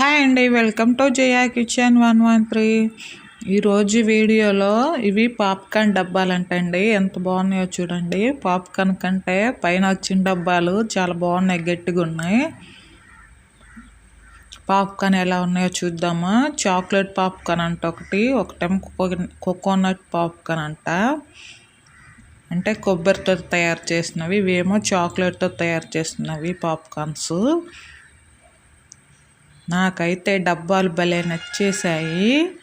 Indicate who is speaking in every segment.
Speaker 1: Hi అండి welcome to Jaya kitchen one one three. ఈరోజు వీడియోలో ఇవి పాప్కార్న్ డబ్బాలంటండి. ఎంత బాగున్నాయో చూడండి. పాప్కార్న్ కంటే పైన వచ్చిన డబ్బాలు చాలా బాగున్నాయి గట్టిగా ఉన్నాయి. పాప్కార్న్ ఎలా ఉన్నాయో చూద్దామా. చాక్లెట్ పాప్కార్న్ అంట ఒకటి ఒకటేమో కోకోనట్ పాప్కార్న్ అంట. అంటే కొబ్బరితో తయారు చేసినవి ఇవేమో చాక్లెట్తో తయారు చేసినవి పాప్కార్న్స్. నాకైతే డబ్బాలు భలే నచ్చేసాయి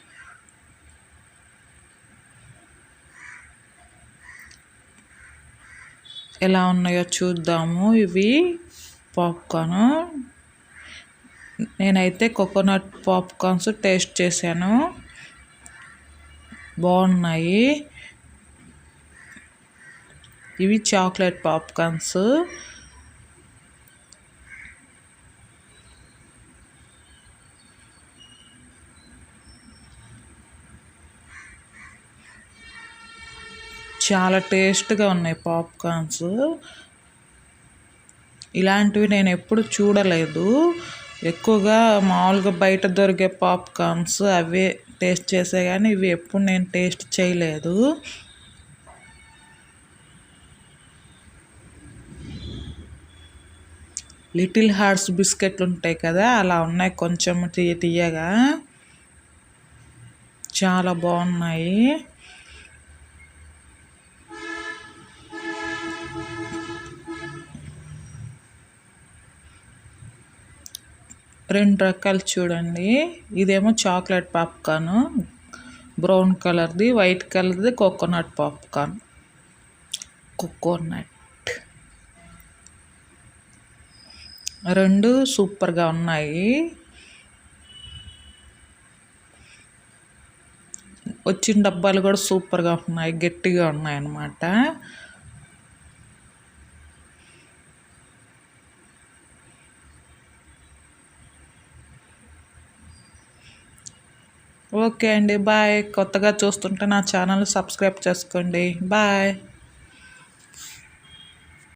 Speaker 1: ఎలా ఉన్నాయో చూద్దాము. ఇవి పాప్కార్న్. నేనైతే కోకోనట్ పాప్కార్న్స్ టేస్ట్ చేశాను. బాగున్నాయి. ఇవి చాక్లెట్ పాప్కార్న్స్. చాలా టేస్ట్గా ఉన్నాయి పాప్కార్న్స్. ఇలాంటివి నేను ఎప్పుడు చూడలేదు. ఎక్కువగా మామూలుగా బయట దొరికే పాప్కార్న్స్ అవే టేస్ట్ చేసే కానీ ఇవి ఎప్పుడు నేను టేస్ట్ చేయలేదు. లిటిల్ హార్ట్స్ బిస్కెట్లు ఉంటాయి కదా అలా ఉన్నాయి కొంచెం తీయ తీయగా చాలా బాగున్నాయి. రెండు రకాలు చూడండి. ఇదేమో చాక్లెట్ పాప్కార్న్ బ్రౌన్ కలర్ది వైట్ కలర్ది కోకోనట్ పాప్కార్న్. కోకోనట్. రెండు సూపర్గా ఉన్నాయి. వచ్చిన డబ్బాలు కూడా సూపర్గా ఉన్నాయి. గట్టిగా ఉన్నాయి అన్నమాట ఓకే అండి బాయ్. కొత్తగా చూస్తుంటే నా ఛానల్ సబ్స్క్రైబ్ చేసుకోండి. బాయ్.